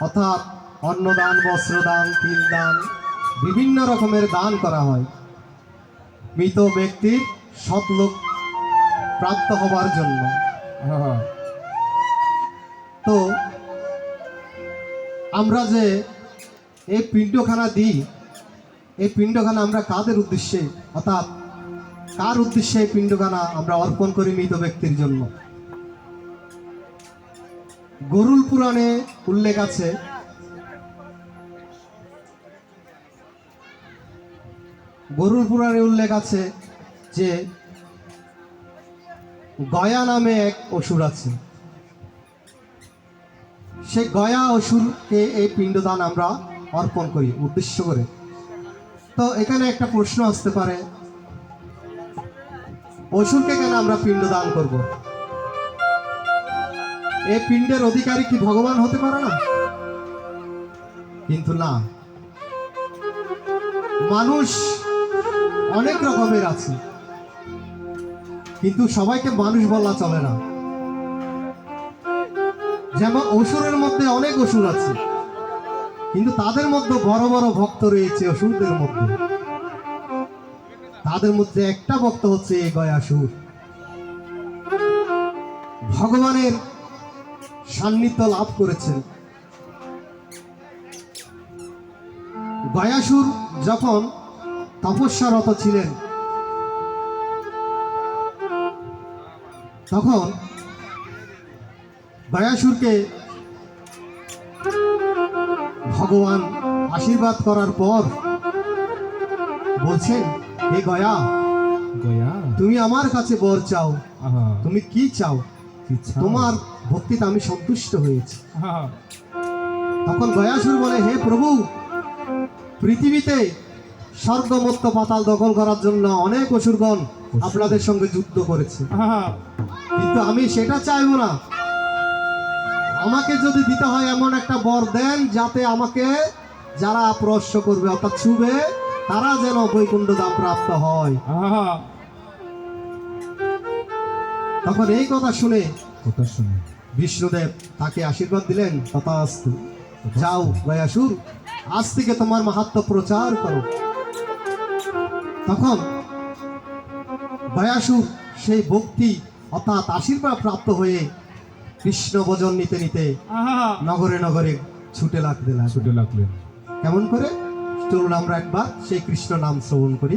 অর্থাৎ অন্নদান বস্ত্রদান তিলদান বিভিন্ন রকমের দান করা হয়। মৃত ব্যক্তির সৎলোক প্রাপ্ত হবার জন্য। হ্যাঁ। তো আমরা যে এই পিণ্ডখানা দিই এই পিণ্ডখানা আমরা কাদের উদ্দেশ্যে? অর্থাৎ কার উদ্দেশ্যে এই পিণ্ডখানা আমরা অর্পণ করি মৃত ব্যক্তির জন্য? গরুল পুরাণে উল্লেখ আছে। গরুল পুরাণে উল্লেখ আছে যে গয়া নামে এক অসুর আছে। সেই গয়া অসুরকে এই পিণ্ডদান আমরা অর্পণ করি, উদ্দেশ্য করে। তো এখানে একটা প্রশ্ন আসতে পারে, অসুরকে কেন আমরা পিণ্ডদান করব? এই পিণ্ডের অধিকারী কি ভগবান হতে পারে না? কিন্তু না। মানুষ অনেক রকমের আছে। কিন্তু সবাইকে মানুষ বলা চলে না। যেমন অসুরের মধ্যে অনেক অসুর আছে। কিন্তু তাদের মধ্যে বড় বড় ভক্ত রয়েছে অসুরদের মধ্যে। তাদের মধ্যে একটা ভক্ত হচ্ছে গয়াসুর। ভগবানের সান্নিধ্য লাভ করেছেন। গয়াসুর যখন তপস্যারত ছিলেন তখন গয়াসুরকে ভগবান আশীর্বাদ করার পর বলছেন হে গয়া গয়া। তুমি আমার কাছে বর চাও। তুমি কি চাও? তোমার ভক্তিতে আমি সন্তুষ্ট হয়েছি। আহা তখন গয়াসুর বলে হে প্রভু পৃথিবীতে স্বর্গমত্ত পাতাল দখল করার জন্য অনেক অসুরগণ আপনাদের সঙ্গে যুদ্ধ করেছে। কিন্তু আমি সেটা চাইব না। আমাকে যদি দিতে হয় এমন একটা বর দেন যাতে আমাকে যারা প্রশ্ন করবে অর্থাৎ ছুবে তারা যেন বৈকুণ্ঠ দাম প্রাপ্ত হয়। তখন এই কথা শুনে কথা শুনে। বিষ্ণুদেব তাকে আশীর্বাদ দিলেন তথাস্তু। যাও গয়াসুর আজ থেকে তোমার মাহাত্ম প্রচার করো। তখন গয়াসুর সেই ভক্তি অর্থাৎ আশীর্বাদ প্রাপ্ত হয়ে কৃষ্ণ ভজন নিতে নিতে নগরে নগরে ছুটে লাগতে লাগল। ছুটে লাগলেন কেমন করে? চলুন আমরা একবার সেই কৃষ্ণ নাম শ্রবণ করি।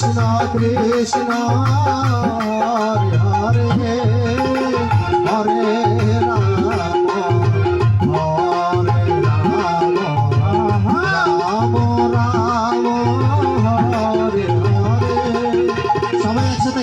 কৃষ্ণ কৃষ্ণ হরে হরে হরে রাম হরে রাম রাম রাম। হরে হরে সবাই একসাথে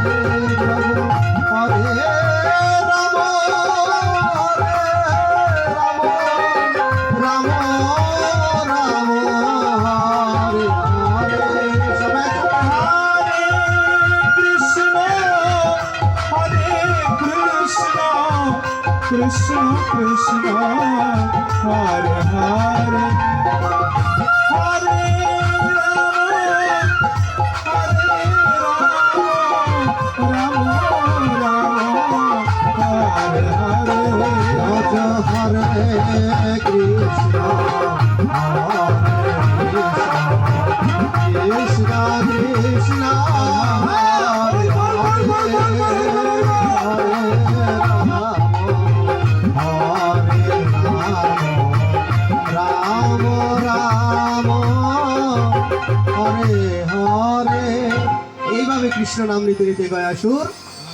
কৃষ্ণ নাম নিতে নিতে গয়াসুর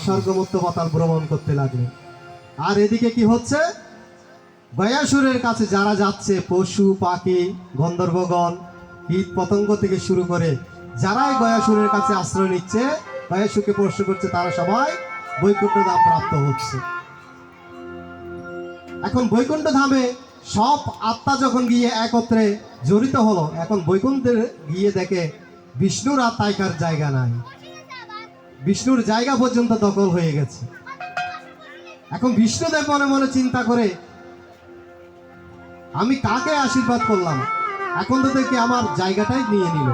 স্বর্গমুক্ত পাতাল ভ্রমণ করতে লাগল আর এদিকে কি হচ্ছে? গয়াসুরের কাছে যারা যাচ্ছে, পশু, পাখি, গন্ধর্বগণ, কীট পতঙ্গ থেকে শুরু করে যারাই গয়াসুরের কাছে আশ্রয় নিচ্ছে গয়াসুরকে প্রশ্ন করছে, তারা সবাই বৈকুণ্ঠ ধাম প্রাপ্ত হচ্ছে। এখন বৈকুণ্ঠ ধামে সব আত্মা যখন গিয়ে একত্রে জড়িত হলো, এখন বৈকুণ্ঠে গিয়ে দেখে বিষ্ণুর আর তাইকার জায়গা নাই। বিষ্ণুর জায়গা পর্যন্ত দখল হয়ে গেছে। এখন বিষ্ণুদেব মনে মনে চিন্তা করে আমি কাকে আশীর্বাদ করলাম? এখন তো দেখি আমার জায়গাটাই নিয়ে নিল।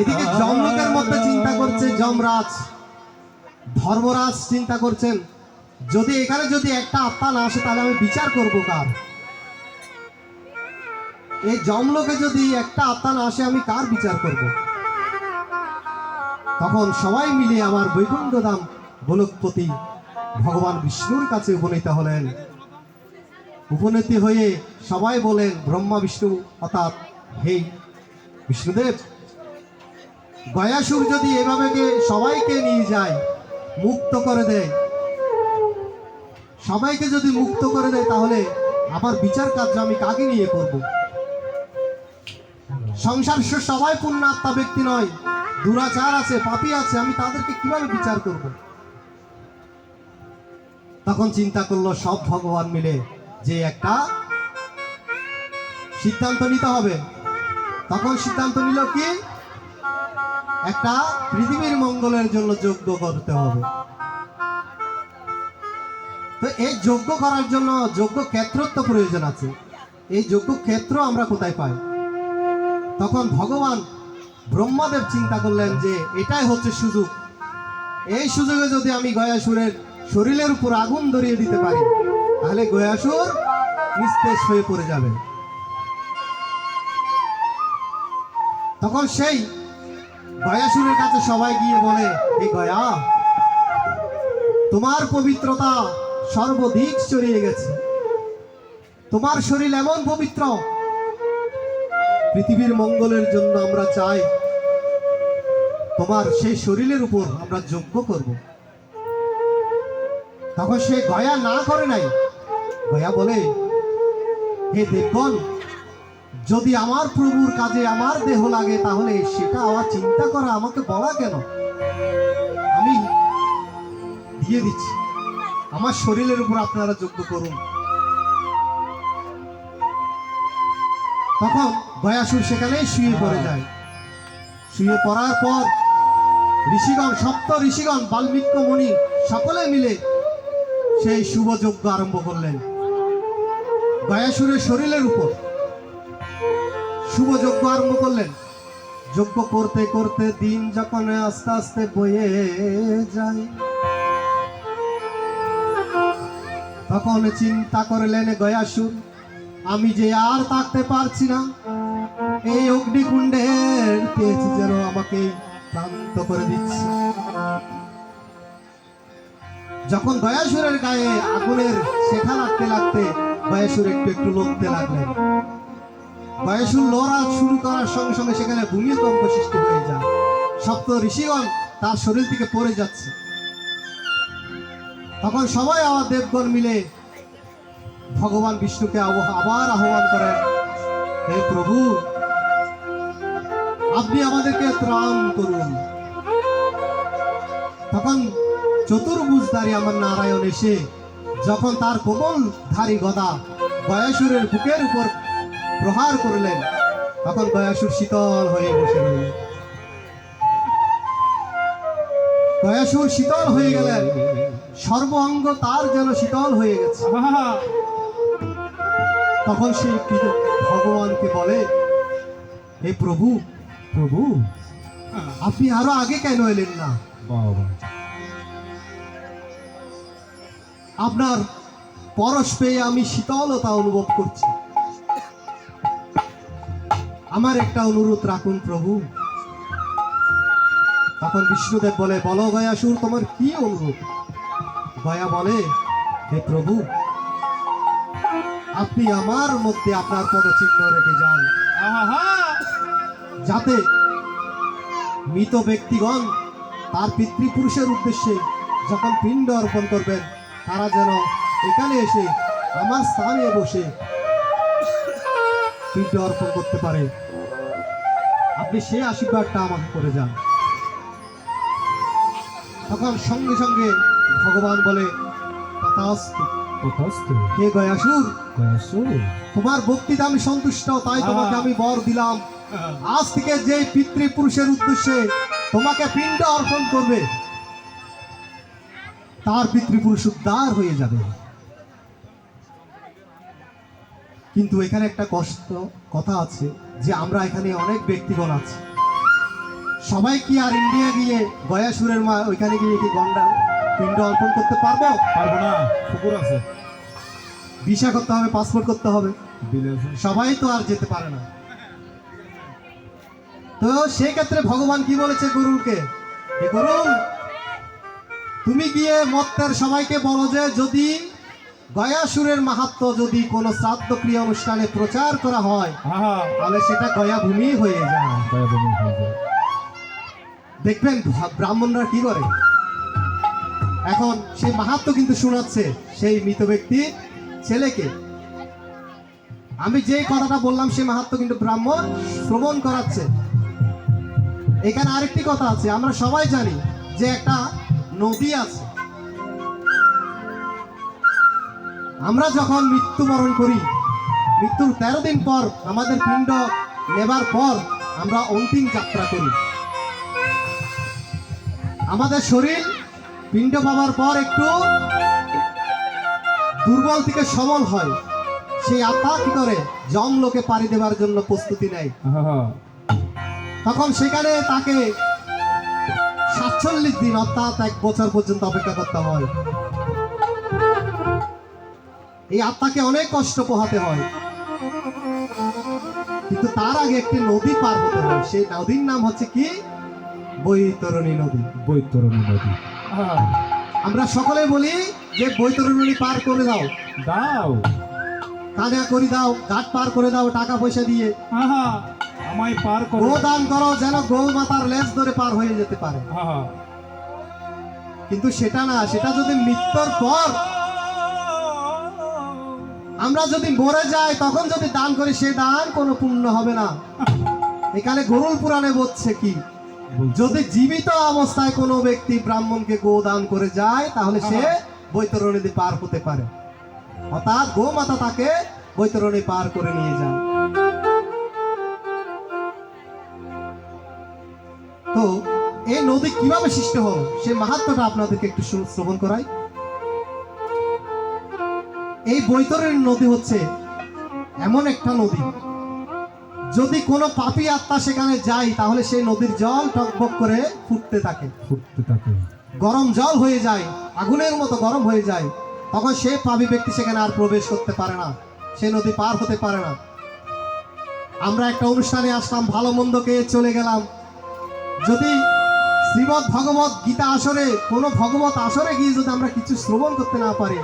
এদিকে জমলোকের মধ্যে চিন্তা করছে যমরাজ। ধর্মরাজ চিন্তা করছেন, যদি এখানে যদি একটা আত্মা না আসে, তাহলে আমি বিচার করব কার? এই জমলোকে যদি একটা আত্মা না আসে, আমি কার বিচার করব? তখন সবাই মিলে আমার বৈকুণ্ঠ ধাম গোলকপতি ভগবান বিষ্ণুর কাছে উপনীত হলেন। উপনীতি হয়ে সবাই বলেন, ব্রহ্মা বিষ্ণু, অর্থাৎ হে বিষ্ণুদেব গয়াসুর যদি এভাবে সবাইকে নিয়ে যায়, মুক্ত করে দেয়। সবাইকে যদি মুক্ত করে দেয়, তাহলে আমার বিচার কার্য আমি কাকে নিয়ে করব? সংসার সবাই পুণ্যাত্মা ব্যক্তি নয়। দুরাচার আছে, পাপী আছে, আমি তাদেরকে কীভাবে বিচার করব? তখন চিন্তা করল, সব ভগবান মিলে যে একটা সিদ্ধান্ত নিতে হবে। তখন সিদ্ধান্ত নিল কি? একটা পৃথিবীর মঙ্গলের জন্য যজ্ঞ করতে হবে। তো এই যজ্ঞ করার জন্য যজ্ঞ ক্ষেত্রত্ব প্রয়োজন আছে। এই যজ্ঞ ক্ষেত্র আমরা কোথায় পাই? তখন ভগবান ব্রহ্মাদেব চিন্তা করলেন যে এটাই হচ্ছে সুযোগ। এই সুযোগে যদি আমি গয়াসুরের শরীরের উপর আগুন ধরিয়ে দিতে পারি, তাহলে গয়াসুর নিস্তেজ হয়ে পড়ে যাবে। তখন সেই গয়াসুরের কাছে সবাই গিয়ে বলে এই গয়া, তোমার পবিত্রতা সর্বদিক ছড়িয়ে গেছে। তোমার শরীর এমন পবিত্র পৃথিবীর মঙ্গলের জন্য আমরা চাই, তোমার সেই শরীরের উপর আমরা যজ্ঞ করব। তখন সে গয়া না করে নাই। গয়া বলে, হে দেবগণ, যদি আমার প্রভুর কাজে আমার দেহ লাগে, তাহলে সেটা আমার চিন্তা করা, আমাকে বলা কেন? আমি দিয়ে দিচ্ছি। আমার শরীরের উপর আপনারা যজ্ঞ করুন। তখন গয়াসুর সেখানেই শুয়ে পড়ে যায়। শুয়ে পড়ার পর ঋষিগণ, সপ্ত ঋষিগণ বাল্মীক্য মুনি সকলে মিলে সেই শুভ যজ্ঞ আরম্ভ করলেন। গয়াসুরের শরীরের উপর শুভ যজ্ঞ আরম্ভ করলেন। যজ্ঞ করতে করতে দিন যখন আস্তে আস্তে বয়ে যায়, তখন চিন্তা করলেন গয়াসুর, আমি যে আর থাকতে পারছি না এই অগ্নিকুণ্ডের তেজ যেন আমাকে ক্লান্ত করে দিচ্ছে। যখন গয়াসুরের গায়ে আগুনের শেখা লাগতে লাগতে গয়াসুর একটু একটু লড়তে লাগলেন। গয়াসুর লড়া শুরু করার সঙ্গে সঙ্গে সেখানে ভূমিকম্প সৃষ্টি হয়ে যায়। সপ্ত ঋষিগণ তার শরীর থেকে পড়ে যাচ্ছে। তখন সবাই আবার দেবগণ মিলে ভগবান বিষ্ণুকে আব- আবার আহ্বান করেন হে প্রভু আপনি আমাদেরকে ত্রাণ করুন। তখন চতুর্ভুজধারী আমার নারায়ণ এসে যখন তার কোমল ধারী গদা গয়াসুরের বুকের উপর প্রহার করলেন তখন গয়াসুর শীতল হয়ে বসে রইলেন। গয়াসুর শীতল হয়ে গেলেন। সর্ব অঙ্গ তার যেন শীতল হয়ে গেছে। তখন সেই ভগবানকে বলে হে প্রভু প্রভু আপনি আরও আগে কেন এলেন না? আপনার পরশ পেয়ে আমি শীতলতা অনুভব করছি। আমার একটা অনুরোধ রাখুন প্রভু। তখন বিষ্ণুদেব বলে বলো গয়াসুর তোমার কি অনুরোধ? গয়া বলে হে প্রভু আপনি আমার মধ্যে আপনার পদচিহ্ন রেখে যান। আহা যাতে মৃত ব্যক্তিগণ তার পিতৃপুরুষের উদ্দেশ্যে যখন পিণ্ড অর্পণ করবেন তারা যেন এখানে এসে আমার স্থানে বসে পিণ্ড অর্পণ করতে পারে। আপনি সেই আশীর্বাদটা আমাকে করে যান। তখন সঙ্গে সঙ্গে ভগবান বলে তথাস্তু। হে গয়াসুর তোমার বক্তৃতা আমি সন্তুষ্ট তাই তোমাকে আমি বর দিলাম। আজ থেকে যে পিতৃপুরুষের উদ্দেশ্যে তোমাকে পিণ্ড অর্পণ করবে তার পিতৃপুরুষ উদ্ধার হয়ে যাবে। কিন্তু এখানে একটা কষ্ট কথা আছে যে আমরা এখানে অনেক ব্যক্তিগণ আছে। সবাই কি আর ইন্ডিয়া গিয়ে গয়াসুরের মা ওইখানে গিয়ে কি গন্ডা পিণ্ড অর্পণ করতে পারব? পারব না কুকুর আছে। ভিসা করতে হবে পাসপোর্ট করতে হবে। সবাই তো আর যেতে পারে না। তো সেই ক্ষেত্রে ভগবান কি বলেছে গরুকে? হে গরুন তুমি গিয়ে মত্তের সবাইকে বলো যে যদি গয়াসুরের মাহাত্ম যদি কোনো শ্রাদ্ধ ক্রিয়া অনুষ্ঠানে প্রচার করা হয় তাহলে সেটা গয়া ভূমি হয়ে যায়। দেখবেন ব্রাহ্মণরা কি করে? এখন সেই মাহাত্ম কিন্তু শোনাচ্ছে সেই মৃত ব্যক্তির ছেলেকে। আমি যে কথাটা বললাম সেই মাহাত্ম কিন্তু ব্রাহ্মণ শ্রবণ করাচ্ছে। এখানে আরেকটি কথা আছে, আমরা সবাই জানি যে একটা নদী আছে। আমরা যখন মৃত্যুবরণ করি, মৃত্যুর তেরো দিন পর আমাদের পিণ্ড নেবার পর আমরা অন্তিম যাত্রা করি। আমাদের শরীর পিণ্ড পাবার পর একটু দুর্বল থেকে সবল হয়। সেই আত্মা কি করে? জম লোকে পাড়ি দেবার জন্য প্রস্তুতি নেয়। তখন সেখানে তাকে সাতচল্লিশ দিন, অর্থাৎ এক বছর পর্যন্ত অপেক্ষা করতে হয়। এই আত্মাকে অনেক কষ্ট পোহাতে হয়। কিন্তু তার আগে একটি নদী পার হতে হয়। সেই নদীর নাম হচ্ছে কি? বৈতরণী নদী। বৈতরণী নদী। আমরা সকলে বলি যে বৈতরণী পার করে দাও। দাও। কাজা করে দাও ঘাট পার করে দাও টাকা পয়সা দিয়ে। আমায় পার করো দান করো যেন গৌ মাতার লেজ ধরে পার হয়ে যেতে পারে। কিন্তু সেটা না সেটা যদি মৃত্যুর পর আমরা যদি মরে যাই তখন যদি দান করি সে দান কোনো পুণ্য হবে না। এখানে গরুল পুরাণে বলছে কি? যদি জীবিত অবস্থায় কোনো ব্যক্তি ব্রাহ্মণকে গো দান করে যায় তাহলে সে বৈতরণী পার হতে পারে। অর্থাৎ গো মাতা তাকে বৈতরণী পার করে নিয়ে যায়। তো এই নদী কীভাবে সৃষ্টি হলো? সে মাহাত্মটা আপনাদেরকে একটু শ্রবণ করাই। এই বৈতরণী নদী হচ্ছে এমন একটা নদী। যদি কোনো পাপী আত্মা সেখানে যায় তাহলে সেই নদীর জল টকবক করে ফুটতে থাকে। ফুটতে থাকে। গরম জল হয়ে যায় আগুনের মতো গরম হয়ে যায় তখন সে পাপী ব্যক্তি সেখানে আর প্রবেশ করতে পারে না। সে নদী পার হতে পারে না। আমরা একটা অনুষ্ঠানে আসলাম ভালো মন্দ খেয়ে চলে গেলাম। যদি শ্রীমৎ ভগবত গীতা আসরে কোনো ভগবত আসরে গিয়ে যদি আমরা কিছু শ্রবণ করতে না পারি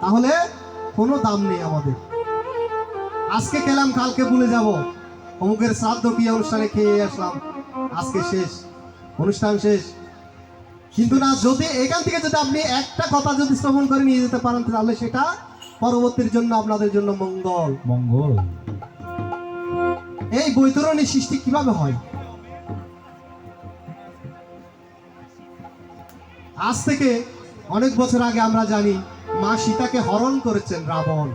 তাহলে কোনো দাম নেই আমাদের। আজকে খেলাম কালকে ভুলে যাব। অমুকের শ্রাদ্ধ কি অনুষ্ঠানে খেয়ে আসলাম। আজকে শেষ। অনুষ্ঠান শেষ। কিন্তু না যদি এখান থেকে যদি আপনি একটা কথা যদি শ্রবণ করে নিয়ে যেতে পারেন তাহলে সেটা পরবর্তীর জন্য আপনাদের জন্য মঙ্গল। মঙ্গল। এই বৈতরণী সৃষ্টি কীভাবে হয়? আজ থেকে অনেক বছর আগে আমরা জানি মা সীতাকে হরণ করেছেন রাবণ।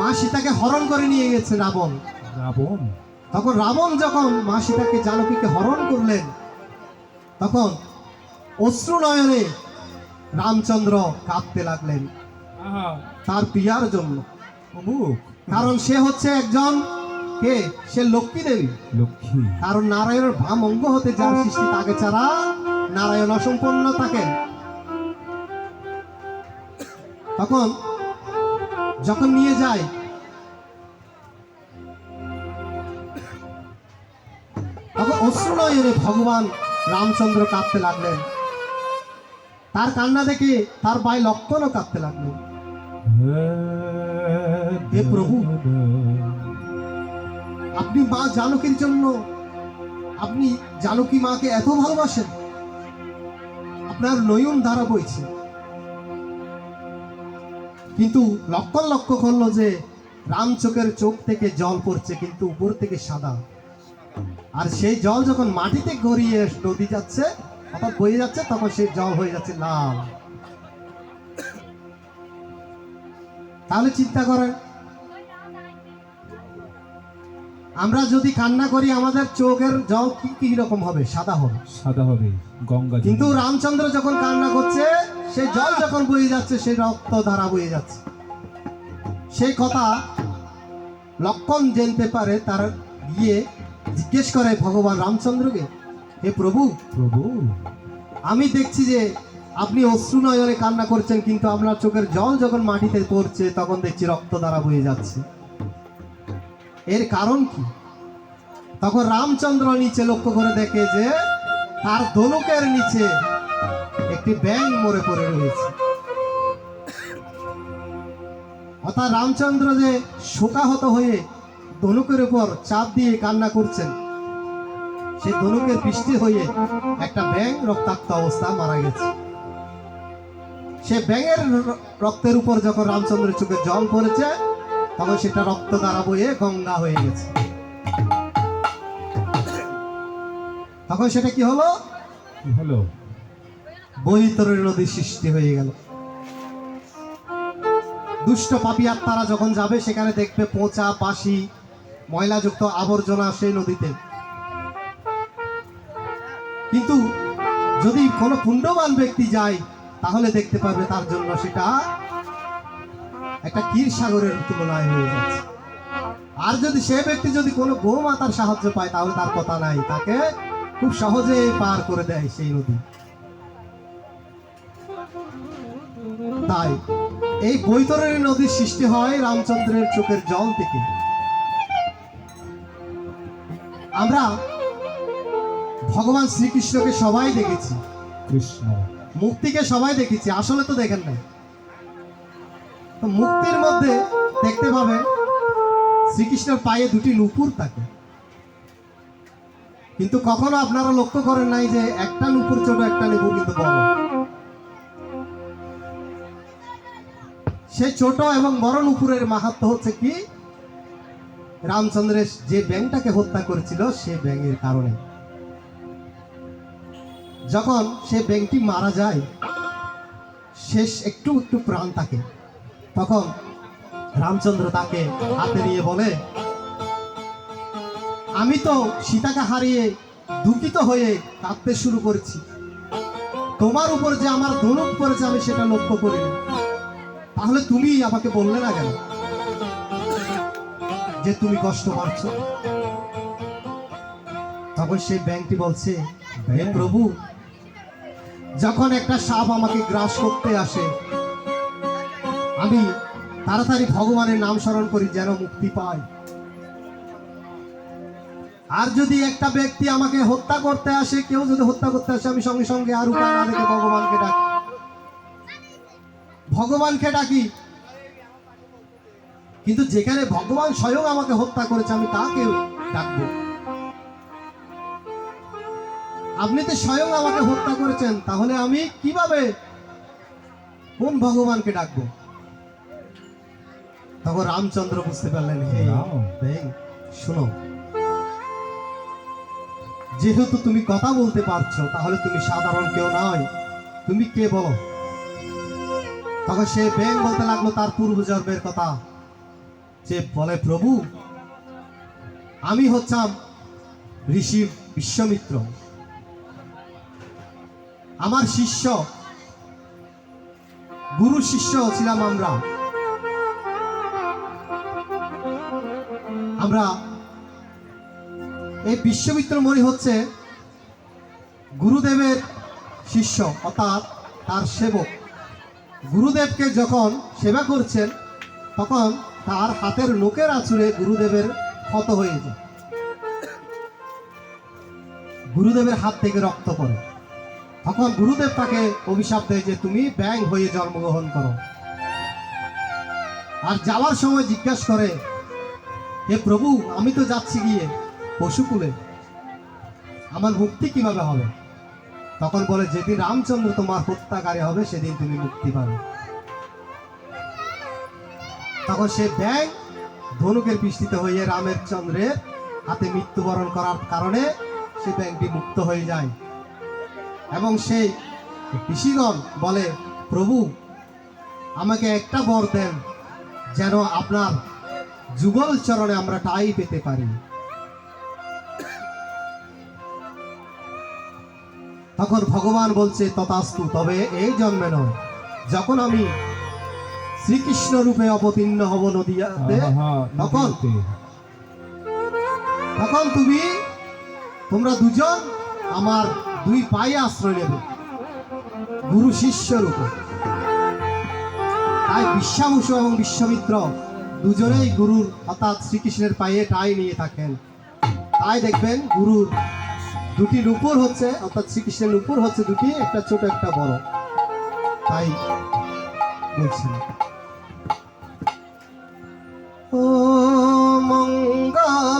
মা সীতাকে হরণ করে নিয়ে গেছে রাবণ। রাবণ? তখন রাবণ যখন মা সীতাকে জানকীকে হরণ করলেন তখন অশ্রু নয়নে রামচন্দ্র কাঁদতে লাগলেন। তার পিয়ার জন্য। কারণ সে হচ্ছে একজন কে? সে লক্ষ্মী দেবী। লক্ষ্মী। কারণ নারায়ণের ভাম অঙ্গ হতে যার সৃষ্টি তাকে ছাড়া নারায়ণ অসম্পন্ন থাকেন তখন যখন নিয়ে যায়। তখন অশ্রু নয়নে ভগবান রামচন্দ্র কাঁদতে লাগলেন। তার কান্না দেখে তার ভাই লক্ষণও কাঁদতে লাগলেন হে প্রভু। আপনি মা জানকীর জন্য, আপনি জানকী মাকে এত ভালোবাসেন। আপনার নয়ন ধারা বইছে। কিন্তু লক্ষণ লক্ষ্য করল যে রামচোখের চোখ থেকে জল পড়ছে, কিন্তু উপর থেকে সাদা। আর সেই জল যখন মাটিতে গড়িয়ে নদী যাচ্ছে, অর্থাৎ বয়ে যাচ্ছে, তখন সেই জল হয়ে যাচ্ছে লাল। তাহলে চিন্তা করেন আমরা যদি কান্না করি আমাদের চোখের জল কি কি রকম হবে? সাদা হবে। সাদা হবে। গঙ্গা কিন্তু রামচন্দ্র যখন কান্না করছে সেই জল যখন বয়ে যাচ্ছে সেই রক্ত ধারা বয়ে যাচ্ছে। সেই কথা লক্ষণ জানতে পারে তার গিয়ে জিজ্ঞেস করে ভগবান রামচন্দ্রকে হে প্রভু প্রভু। আমি দেখছি যে আপনি অশ্রু নয়নে কান্না করছেন কিন্তু আপনার চোখের জল যখন মাটিতে পড়ছে তখন দেখছি রক্ত দ্বারা বয়ে যাচ্ছে। এর কারণ কি? তখন রামচন্দ্র নিচে লক্ষ্য করে দেখে যে তার ধনুকের নিচে একটি ব্যাং মরে পড়ে রয়েছে। অর্থাৎ রামচন্দ্র যে শোকাহত হয়ে ধনুকের উপর চাপ দিয়ে কান্না করছেন, সেই ধনুকের বৃষ্টি হয়ে একটা ব্যাং রক্তাক্ত অবস্থা মারা গেছে। সে ব্যাঙের রক্তের উপর যখন রামচন্দ্রের চোখে জল পড়েছে তখন সেটা রক্ত দ্বারা বয়ে গঙ্গা হয়ে গেছে। তখন সেটা কি হলো? হলো? বৈতরের নদীর সৃষ্টি হয়ে গেল। দুষ্ট পাপী আত্মারা যখন যাবে সেখানে দেখবে পচা পাশি ময়লাযুক্ত আবর্জনা সেই নদীতে। কিন্তু যদি কোনো পুণ্যবান ব্যক্তি যায় তাহলে দেখতে পাবে তার জন্য সেটা একটা ক্ষীর সাগরের তুলনায় হয়ে যাচ্ছে। আর যদি সে ব্যক্তি যদি কোনো গোমাতার সাহায্য পায়, তাহলে তার কথা নাই। তাকে খুব সহজে পার করে দেয় সেই নদী। তাই এই বৈতরণী নদীর সৃষ্টি হয় রামচন্দ্রের চোখের জল থেকে। আমরা ভগবান শ্রীকৃষ্ণকে সবাই দেখেছি। কৃষ্ণ। মুক্তিকে সবাই দেখেছি। আসলে তো দেখেন নাই। তো মুক্তির মধ্যে দেখতে পাবে শ্রীকৃষ্ণের পায়ে দুটি নুপুর থাকে। কিন্তু কখনো আপনারা লক্ষ্য করেন নাই যে একটা নুপুর ছোট, একটা নুপুর কিন্তু বড়। সে ছোট এবং বড় নুপুরের মাহাত্ম হচ্ছে কি? রামচন্দ্রের যে ব্যাংটাকে হত্যা করেছিল, সে ব্যাঙের কারণে। যখন সে ব্যাংকটি মারা যায়, শেষ একটু একটু প্রাণ থাকে। তখন রামচন্দ্র তাকে হাতে নিয়ে বলে, আমি তো সীতাকে হারিয়ে দুঃখিত হয়ে কাঁদতে শুরু করেছি। তোমার উপর যে আমার ধনুক পড়েছে, আমি সেটা লক্ষ্য করিনি। তাহলে তুমি আমাকে বললে না কেন যে তুমি কষ্ট পাচ্ছ? তখন সেই ব্যাংকটি বলছে, হে প্রভু, যখন একটা সাপ আমাকে গ্রাস করতে আসে আমি তাড়াতাড়ি ভগবানের নাম স্মরণ করি যেন মুক্তি পাই আর যদি একটা ব্যক্তি আমাকে হত্যা করতে আসে, কেউ যদি হত্যা করতে আসে, আমি সঙ্গে সঙ্গে আর উপায় দেখে ভগবানকে ডাকি। ভগবানকে ডাকি। কিন্তু যেখানে ভগবান স্বয়ং আমাকে হত্যা করেছে, আমি তাকে ডাকবো। আপনি তো স্বয়ং আমাকে হত্যা করেছেন, তাহলে আমি কীভাবে কোন ভগবানকে ডাকবো? তখন রামচন্দ্র বুঝতে পারলেন হে শোনো। যেহেতু তুমি কথা বলতে পারছ তাহলে তুমি সাধারণ কেউ নয়। তুমি কে বলো? তখন সে ব্যাং বলতে লাগল তার পূর্বজন্মের কথা। যে বলে প্রভু আমি হচ্ছাম ঋষি বিশ্বমিত্র। আমার শিষ্য গুরু শিষ্য ছিলাম আমরা। আমরা এই বিশ্বমিত্র মণি হচ্ছে গুরুদেবের শিষ্য, অর্থাৎ তার সেবক। গুরুদেবকে যখন সেবা করছেন, তখন তার হাতের লোকের আঁচড়ে গুরুদেবের ক্ষত হয়ে যায়। গুরুদেবের হাত থেকে রক্ত পড়ে। তখন গুরুদেব তাকে অভিশাপ দেয় যে, তুমি ব্যাং হয়ে জন্মগ্রহণ করো। আর যাওয়ার সময় জিজ্ঞাসা করে হে প্রভু, আমি তো যাচ্ছি গিয়ে পশুকুলে। আমার মুক্তি কীভাবে হবে? তখন বলে, যেদিন রামচন্দ্র তোমার হত্যাকারী হবে, সেদিন তুমি মুক্তি পাবে। তখন সে ব্যাং ধনুকের বৃষ্টিতে হয়ে রামের চন্দ্রের হাতে মৃত্যুবরণ করার কারণে সে ব্যাংকটি মুক্ত হয়ে যায়। এবং সেই ঋষিগণ বলে, প্রভু, আমাকে একটা বর দেন, যেন আপনার যুগল চরণে আমরা টাই পেতে পারি। তখন ভগবান বলছে তথাস্তু তবে এই জন্মে নয়। যখন আমি শ্রীকৃষ্ণ রূপে অবতীর্ণ হব নদীয়াতে তখন তখন তুমি তোমরা দুজন আমার দুই পায়ে আশ্রয় নেবে গুরু শিষ্য রূপে। তাই বিশ্বাবসু এবং বিশ্বমিত্র দুজনেই গুরুর, অর্থাৎ শ্রীকৃষ্ণের পায়ে টাই নিয়ে থাকেন। তাই দেখবেন গুরুর দুটি রূপর হচ্ছে, অর্থাৎ শ্রীকৃষ্ণের রূপর হচ্ছে দুটি, একটা ছোট, একটা বড়। তাই বলছি